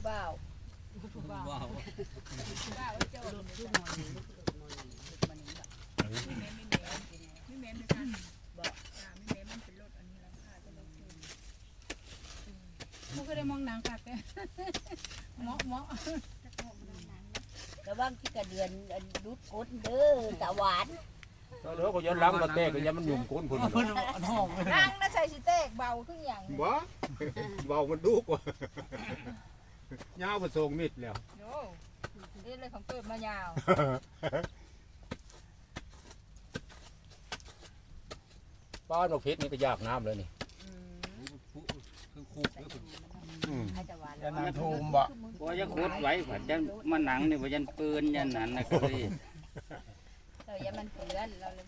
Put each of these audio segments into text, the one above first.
ผู้บ่าวว้าวผู้บ่าวเจ้าลูกทุกหน่อยลูกทุกหน่อยลูกมันนี่แบบไม่แม้ไม่แม้ไม่แม้ไม่กันบอกไม่แม้มันเป็นรถอันนี้แล้วค่ะจะรถคืนเขาก็ได้มองนังกักแกเหมาะเหมาะระวังที่กระเดือนอันดุดก้นเด้อตาหวานเดี๋ยวก็ยันล้างกระแตกก็ยันมันหยุ่มก้นพุ่นเพิ่นห้องนั่งนะใส่สิเตกเบาขึ้นอย่างบ่เบามันดุกว่ะ ยาวมันทรงมิดแล้วโย่นี่เลยของเปิดมายาวบ้านเราเพชรนี่ก็ยากน้ำเลยนี่คือคูกอืม ให้ตาหวานจะนางทูมบ่ว่าจะขุดไว้ผัดจะมาหนังนี่ว่ายันปืนยันนั้นนะคือเอออย่ามันเปื้อนเราเลย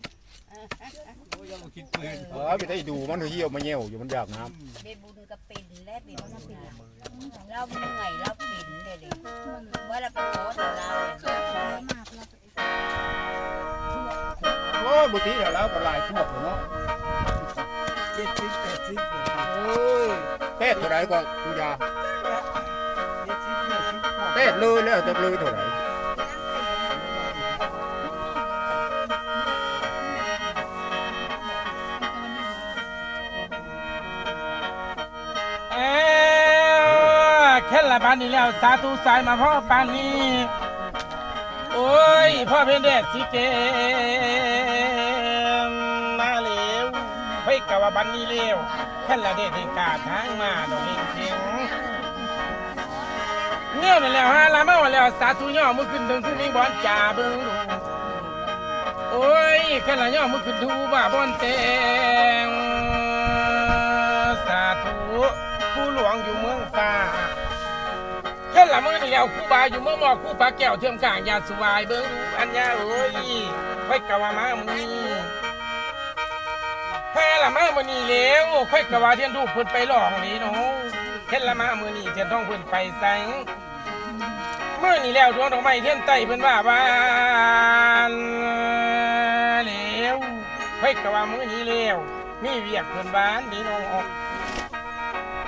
โอ้ยยังบ่คิดปืนเออไม่ได้ดูมันเหี่ยวมาเหี่ยวอยู่มันอยากน้ำเบบุญก็เป็นและเป็นมันเป็นเราเหนื่อยเราเป็นเลยดิว่าเราไปขอแต่เราโอ้บุตรีแล้วแล้วก็ลายพวกเนาะเจ็ดสิบแปดสิบเอ้ยเป็ดเท่าไหรก็คุณยาเป็ดเลยแล้วจะเลยเท่าไหร ละบานนี้แล้วสาธุสายมาพ่อปานนี้ โอ้ยพ่อเป็นเด็ดสิเกมมาเร็วเฮ้ยกะว่าบันนี้เร็วแค่ละเด็ดให้กาทางมาดอกเฮงเข็งเนี่ยนั่นแหล้วฮะละมาว่าแล้วสาธุย่อมือขึ้นถึงขึ้นนี่บอนจ่าเบิ่งดูโอ้ยแค่ละย่อมือขึ้นดูว่าบอนเตงสาธุผู้หลวงอยู่เมืองฟ้า เห็นละมือนี่แล้วครูบาอยู่เมื่อมอครูปลาแก้วเทียมกลางยาสวายเบิ่งดูอันยาเอ้ยค่อยกะว่ามามือนี้แพ้ละมามือนี้แล้วค่อยกะว่าเทียนดูกเพิ่นไปหลองนี่เนาะเห็นละมามือนี้เทียนท้องเพิ่นไปใส่มือนี้แล้วดวงดอกไม้เทียนไต้เพิ่นว่าบานแล้วค่อยกะว่ามือนี้แล้วมีเวียกเพิ่นบ้านนี่น้อง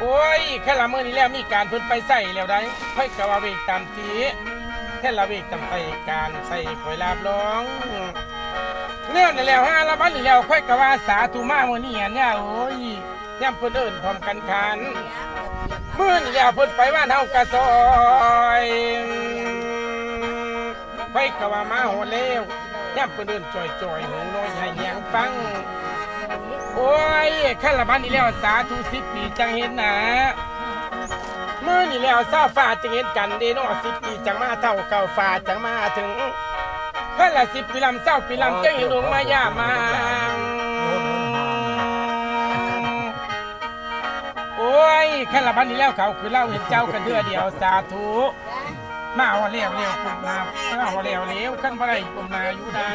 โอ้ยแค่ละมื้อนี้แล้วมีการเพิ่นไปใส่แล้วได้ค่อยกะว่าเวกตามตีแค่ละเวกตามไปการใส่ข่อยลาบร้องเนี่ยนี่แล้วฮะละบัดนี้แล้วค่อยกะว่าสาธุมามื้อนี้อันเนี่ยโอ้ยย่ำเพิ่นเอิ้นพร้อมกันคันมื้อนี้แล้วเพิ่นไปบ้านเฮากะซอยค่อยกะว่ามาโหดแล้วย่ำเพิ่นเอิ้นจ่อยๆหูน้อยให้แยงฟัง โอ้ยขั้นละบันนี่แล้วสาธุสิบปีจังเห็นนะเมื่อนี่แล้วซาฟ้าจังเห็นกันเดโนสิบปีจังมาเท่าเก่าฟ้าจังมาถึงขั้นละสิบปีลำเศร้าปีลำจังเห็นดวงมายามาโอ้ยขั้นละบันนี่แล้วเขาคือเล่าเห็นเจ้ากันเดือเดียวสาธุมาเอาเลี้ยวเลี้ยวกลุ่มนามาเอาเลี้ยวเลี้ยวขั้นบ่ได้กลุ่มนาอยู่ได้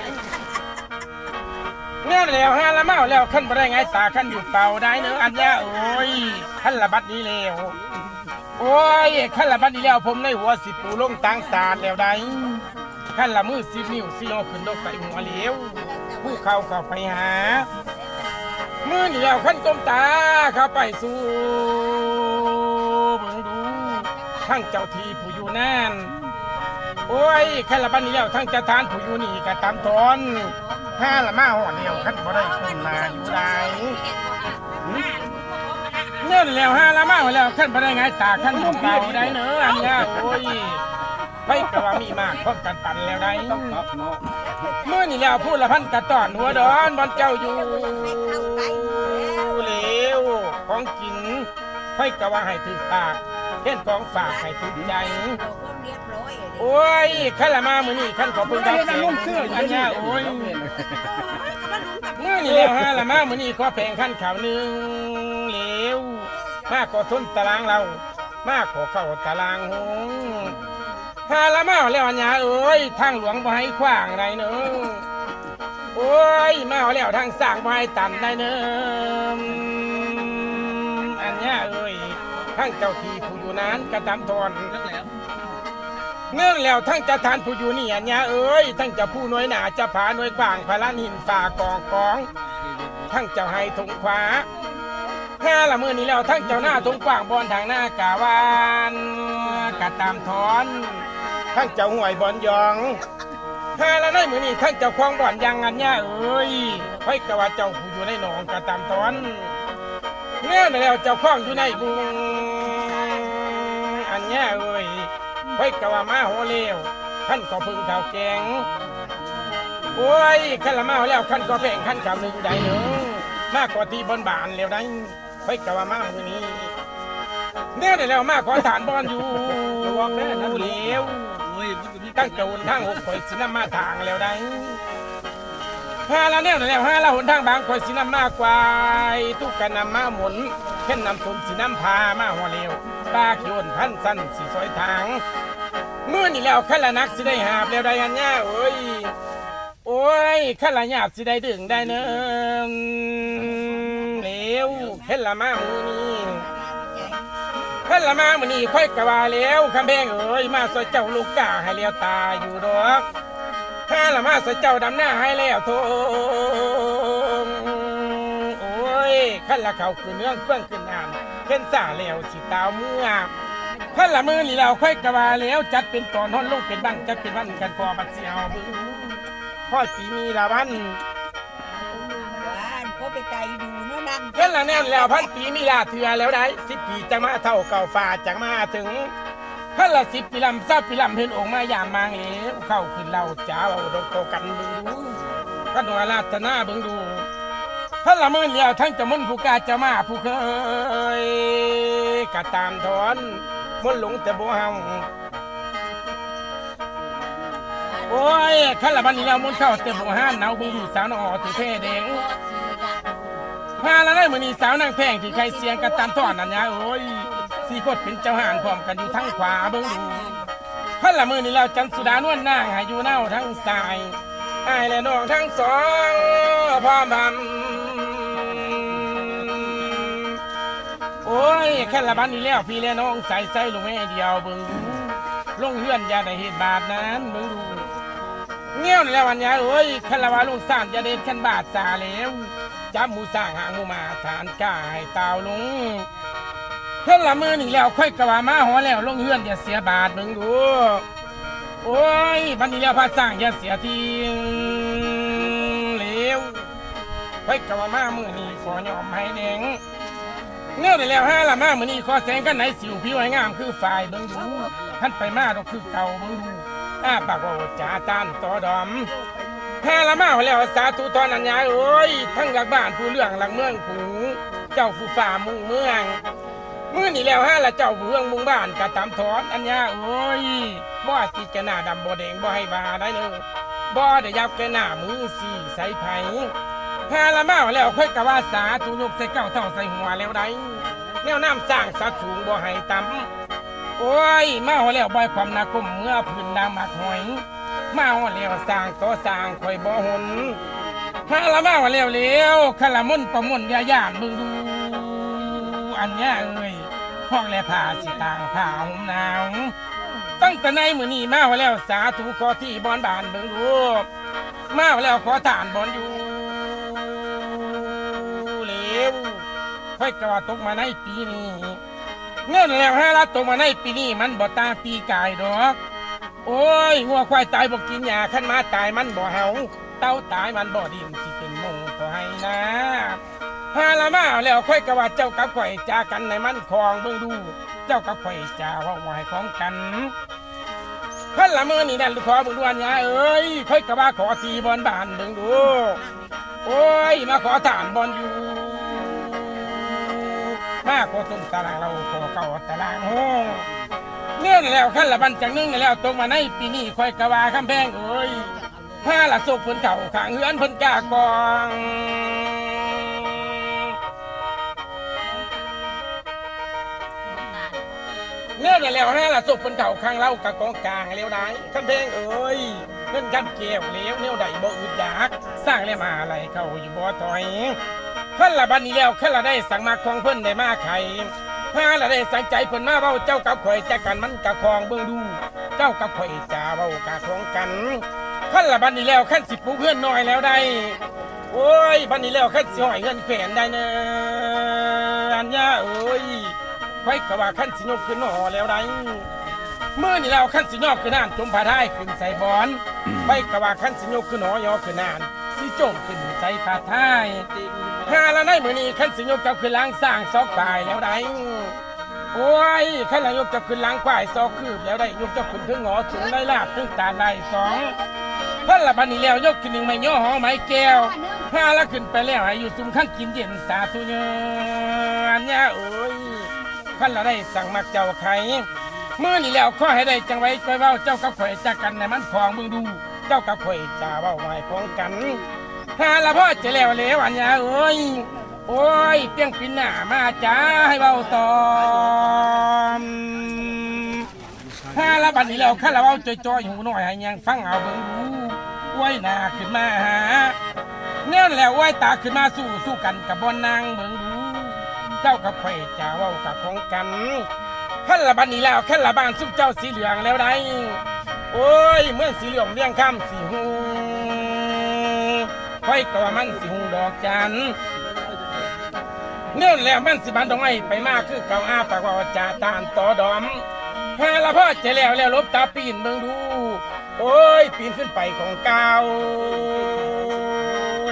เนี่ยแล้วฮะละเมาแล้วขั้นบ่ได้ไงตาขั้นอยู่เป่าได้เนื้อะอันเนี้ยโอ้ยขั้นละบัดนี้แล้วโอ้ยขั้นละบัดนี้แล้วผมในหัวสิปูลงตังสารแล้วได้ขั้นละมือสิบนิ้วสิเอาขึ้นลงใส่หัวเหลวผู้เข้าเข้าไปหามือนี่แล้วขั้นก้มตาเข้าไปสู่เบิ่งดูทั้งเจ้าทีผู้อยู่นั่นโอ้ยขั้นละบัดนี้แล้วทั้งเจ้าทานผู้อยู่นี่ก็ตามทอน ถ้าละมาห่อเดียวขั้นบ่ได้คนมาอยู่ได้เนื่อนแล้วห้าละมาห่อแล้วขั้นบ่ได้ไงตาขั้นอยู่เก่าได้เนอะอันเนี้ยโอ้ยไปกะว่ามีมากพร้อมกันปั่นแล้วได้ครับเนาะเมื่อนี่แล้วพูดละพันกระตอนหัวดอนบอนเจ้าอยู่เหลวของกินไปกะว่าให้ถึงปากเห็นของฝากให้ถึงใจ โอ้ยขั้นละมามื้อนี้ขั้นขอเพิ่นได้เสียงอันเนี้ยโอ้ยเมื่อนี่แล้วฮะละมามื้อนี้ขอแพงขั้นข่าวหนึ่งเหลวมาขอทุนตารางเรา มาขอเข้าตารางหงฮาละมาแล้วอันยาเอ้ยทางหลวงบ่ให้ขวางไรเนอะโอ้ยมาเอาแล้วทางสร้างบ่ให้ตันได้เนอะอันเนี้ยเอ้ยทั้งเจ้าที่ผู้อยู่นั้นกระตำทอนแล้วแล้ว เนื่องแล้วทั้งจะทานผู้อยู่นี่อันเนี้ยเอ้ยทั้งจะผู้น้อยหนาจะผาน้อยกว้างพาลานหินฝ่ากองกอง ทั้งเจ้าให้ทงขวาห้าละมือนี้แล้วทั้งเจ้าหน้าทงกว้างบอนทางหน้ากาวานกะตามถอน ทั้งเจ้าห่วยบอนยองห้าละในมือนี้ทั้งเจ้าคลองบอนยังอันเนี่ยเอ้ยไว้กะว่าเจ้าผู้อยู่ในหนองกะตามถอนเนั่นแล้วเจ้าคลองอยู่ในบุงอันเนี่ยเอ้ย ไว้กว่ามาโหเลวท่านก็พึ่งเท่าแกงโอ้ยขันละมาแล้วขันก็แพ่งขันกับหนึ่งได้เนอะมากกว่าที่บนบานแล้วได้ไปกว่ามามือนี้เนี่ยได้แล้วมากกว่าฐานบอลอยู่ระวังแน่นะเหลวโอ้ยมันก็มีตั้งแต่หนทางหกข่อยสินำมาทางแล้วได้ห้าละเนี่ยได้แล้วห้าละหนทางบางข่อยสินำมากกว่าทุกกันนำมาหมุนเช่นนำสมสินำพามาหัวเร็ว ปากโยนพันสั้นสีสอยทางเมื่อนี่แล้วขันละนักสิได้หาบแล้วได้อันเนี้ยเอ้ยโอ้ยข้าละหยาบสิได้ดึงได้เนอะเหลวเห็นละมามือนี้เห็นละมามือนี้ค่อยกะว่าแล้วคำแพงเอ้ยมาสอยเจ้าลูกกาให้เลี้ยวตาอยู่ดอกข้าละมาสอยเจ้าดำหน้าให้แล้วโทงโอ้ยข้าละเขาคือเนื้อเฟื่องขึ้นนาน เข็นสาแล้วสิตาวเมื่อข้าละมือนี่เราค่อยกะว่าแล้ว จัดเป็นตอนฮ้อนลูกเป็นบ้านจัดเป็นวันกันพอบัดเสียวเบึงพ่อปีมีละวันบ้านเขาไปไตดูเนาะนั่งเช่นละแน่นแล้วพันปีมีลาเถือแล้วได้สิบปีจะมาเท่าเก่าฝ่าจะมาถึงพันละสิบปีลำซาปีลำเห็นองค์มายามมางเอวเข้าขึ้นเราจ้าเอาดอกโตกันเบิ่งดูก็ดวราตนาเบิ่งดู พันละมื่นแล้วทั้งจะมุ่นผู้กาจะมาผู้เคยกะตามถอนมุ่นหลงแต่บ่เฮาโอ้ยขันละบันนี้แล้วมุ่นเข้าแต่บ่ห้านหนาวเบิ่งดูสาวน้องออถือเท่แดงพาแล้วได้มือนี้สาวนางแพงที่ใครเสียงกันตามทอดนั่นยะโอ้ยสี่คนเป็นเจ้าห่านพร้อมกันอยู่ทั้งขวาเบิ้งดูพันละมือนี้เราจันสุดานวลนางให้อยู่เน่าทั้งสายอ้ายและน้องทั้งสองพร้อมพัน โอ้ยแค่ละบันนี้แล้วพี่และน้องใส่ใส่ลงแม่เดียวเบิ้งลงเฮือนอย่าได้เหตุบาทนั้นเบิ้งดูเงี้ยวนี่แล้ววันยาโอ้ยแค่ละว่าลุงสานจะเด็ดขันบาทสาแล้วจับหมูสร้างหางหมูมาฐานกายตาวลงเพิ่ละมือนี่แล้วค่อยกว่ามาหอแล้วลงเฮือนอย่าเสียบาทมึงดูโอ้ยบันนี้แล้วพาสร้างอย่าเสียทีเหลวค่อยกว่ามามือนี่ขอยอมให้แดง เนื่อได้แล้วห้าละมามือนนี่ขอแสงกันไหนสิวผิวให้งามคือฝ่ายเบิ่งดูท่านไปมาดอกคือเก่าเบิ่งดูอ้าปากว่าจ่าตานต่อดอมแพ้ละมาแล้วสาธุตอนอัญญาเอ้ยทั้งหลักบ้านผู้เรื่องหลักเมืองผู้เจ้าผู้ฝ่ามุงเมืองมื่อนี่แล้วฮะละเจ้าผู้เมืองมุงบ้านกะตามถอนอัญญาเอ้ยบ่ติจะหน้าดำบ่แดงบ่ให้บาได้เนอบ่ได้ยับแค่หน้ามือสี่ใส่ไผ่ แพ้ละมาแล้วค่อยกะว่าสาธุยกใส่เก้าเท่าใส่หัวแล้วได้แนวน้ำสร้างสัดสูงบ่ให้ต่ำโอ้ยมาหัวแล้วบ่อยความนาคมเมื่อพื้นดางมากหอย มาว่าเลี้ยวสร้างต่อสร้างค่อยบ่หนถ้าละมาวเลี้ยวเลี้ยวขละมุนประมุนยายานมึงดูอันเนี้ยเอ้ยห้องแลผ้าสิต่างผ้าห่มหนาวตั้งแต่ในมือนี้มาว่าแล้วสาธุขอที่บอนบานเบิ่งดูมว่าแล้วขอทานบอนอยู่ ค่อยกระว่าตกมาในปีนี้ เงื่อนแล้วให้ละตกมาในปีนี้มันบ่ตาปีกายดอก โอ้ยงัวควายตายบอกกินยาขั้นมาตายมันบ่เฮาเต้าตายมันบ่ดิ่งสิเป็นมงก็ให้นะฮาละมาแล้วค่อยกะว่าเจ้ากับข่อยจากันในมันคลองเบิ่งดู เจ้ากับข่อยจาว่าไว้ของกันขันละมือนี่นั่นขอเบุญดวนยาเอ้ยค่อยกะว่าขอทีบอนบานเบิ่งดู โอ้ยมาขอฐานบอนอยู่ มาขอต้มตารางเราขอเก่าตารางห้องเนื่องแล้วขั้นละบันจากนึงแล้วตรงมาในปีนี้คอยกะวาคำแพงเอ้ยผ้าละโศกเพิ่นเข่าขางเฮือนเพิ่นกากองเนื่องแล้วห้าละโศกเพิ่นเข่าข้างเล่ากะกองกลางเลี้ยวได้คำแพงเอ้ยเงินคำเกี่ยวเลี้ยวเลี้ยวใดบ่อึดอยาก สร้างแล้วมาอะไรเข้าอยู่บ่ถอย ขั้นละบันนี้แล้วขั้นละได้สั่งมาของเพิ่นได้มาไข่ถ้าละได้สังใจเพิ่นมาเว้าเจ้ากับข่อยจักกันมันกะคองเบิ่งดู เจ้ากับข่อยจะเว้ากะคองกันขั้นละบัดนี้แล้วขั้นสิบปูเฮือนน้อยแล้วได้ โอ้ยบัดนี้แล้วขั้นสิหอยเฮือนแขวนได้เนอะอันยาเอ้ยไว้กะว่าขั้นสิยกขึ้นหอแล้วได้เมื่อนี่แล้วขั้นสิยกขึ้นนานจมผาท้ายขึ้นใส่บอนไว้กะว่าขั้นสิยกขึ้นหอยอขึ้นนาน สิจมขึ้นใส่ผาท้ายหาละในมือนี้ขั้นสิยกเจ้าขึ้นล้างสร้างซอกปลายแล้วได้โอ้ยขั้นละยกเจ้าขึ้นล้างควายซอกคืบแล้วได้ยกเจ้าขึ้นถึงหอถึงได้ลาบถึงตาได้สองท่านละบัดนี้แล้วยกขึ้นหนึ่งไม่ย่อหอไม้แก้วถ้าละขึ้นไปแล้วให้อยู่ซุมขั้นกินเย็นสาธุเนอันเนี่ยเอ้ยขั้นละได้สั่งมักเจ้าไข่เมื่อนี่แล้วข้อให้ได้จังไว้ไปเว้าเจ้ากับข่อยจากกันในมันคลองมึงดู เจ้ากับข่อยจะเว้าไว้พ้องกันถ้าละพ่อจะแล้วแล้วอันเนี่ยเอ้ยโอ้ยเตียงปินหน้ามาจ้าให้เว้าตอมถ้าละบัดนี้แล้วข้าละเว้าจอยๆหูหน่อยให้ยังฟังเอาเบิ่งดูไว้หน้าขึ้นมาหาเนี่ยแหละไหวตาขึ้นมาสู้สู้กันกับบอนนางเมืองดูเจ้ากับข่จะเว้ากับของกันขั้นละบันนี้แล้วขั้นละบานซุปเจ้าสีเหลืองแล้วได้ โอ้ยเมื่อสีเหลืองเลี้ยงข้ามสีหูไข่ก็ว่ามันสีหูดอกจันเนี่ยแหละมันสิบันดอกไม้ไปมากคือเก่าอาปากว่าจ่าตานต่อดอมฮาละพ่อจแล้วแล้วลบตาปีนเมืองดู โอ้ย ปีนขึ้นไปของเก่า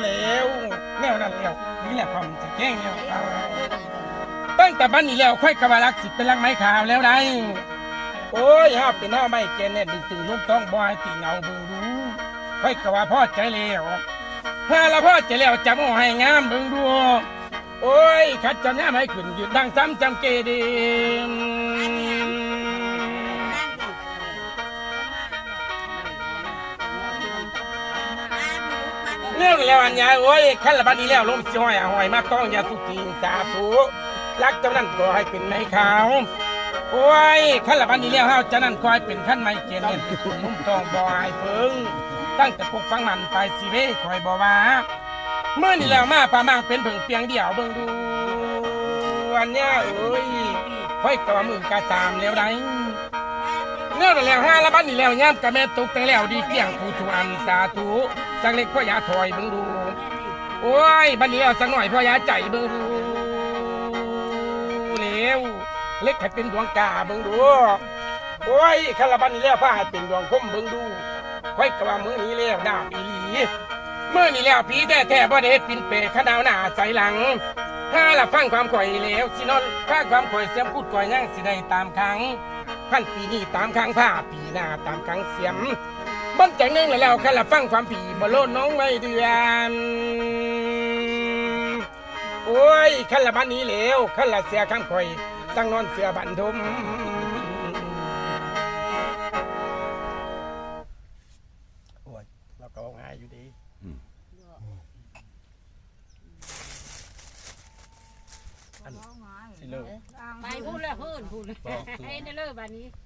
แล้วแนวนั้นแล้วนี่แหละความจะแก้งแล้วตั้งแต่บันนี้แล้วค่อยกระบาลักสิเป็นลักไม้ขาวแล้วได้ โอ้ยห้าเป็นห้าไม่เกณฑ์เนี่ยดึงตึงลุ่มต้องบอยตีเงาเบิ่งดูค่อยกะว่าพ่อใจแล้วถ้าละพ่อใจแล้วจำเอาให้งามเบิ่งดูโอ้ยขัดจำงามให้ขึ้นยืนดังซ้ำจำเกดีเรื่องแล้วอันยาโอ้ยขั้นละบัดนี้แล้วลมสิห้อยอะห้อยมาต้องอยาสุกีสาธุรักเจ้านั้นก็ให้เป็นไม้ขาว โอ้ยขั้นละบัดนี้แล้วเฮาจ้านั้นคอยเป็นขั้นไม้เกณฑ์เนี่ยนุ่มทองบ่ให้เพิ่งตั้งแต่ปลุกฟังมันไปสิเว้คอยบ่ว่าเมื่อนี่แล้วมาปามางเป็นเพิ่งเปียงเดียวเบิ่งดูอันเนี้ยเอ้ยค่อยกว่ามือกะสามแล้วได้เนื่อแล้วห้าละบัดนี้แล้วย่ำกะแม่ตกแต่งแล้วดีเกี่ยงผู้ทุอันสาธุสักเล็กพ่อยาถอยเบิ่งดูโอ้ยบัดนี้เอาสักหน่อยพ่อยาใจเบิ่งดูเร็ว เล็กให้เป็นดวงกาเบิ่งดูโอ้ยคาราบัดนี้แล้วพาให้เป็นดวงคมเบิ่งดูค่อยกะว่ามือนี้แล้วดาบอีหลีเมื่อนี้แล้วผีแท้แท้บ่ได้เฮ็ดปินเปขะดาวหน้าใสหลังถ้าละฟังความข่อยแล้วสินอนข้าความข่อยเสียมพูดข่อยยังสิได้ตามครั้งพันปีนี้ตามครั้งผ้าปีหน้าตามครั้งเสียมบันจากหนึงแล้วแล้วคันละฟังความผีบ่โลดน้องไม่เดือนโอ้ยคันละบันนี้แล้วคันละเสียคำข่อย ตั้งนอนเสือบันทมโอ้ยเราก็ง่ายอยู่ดีอันสิเลิกไปพูดแล้วเฮิ่นพูดเลยบอกคือให้ในเลิกบัดนี้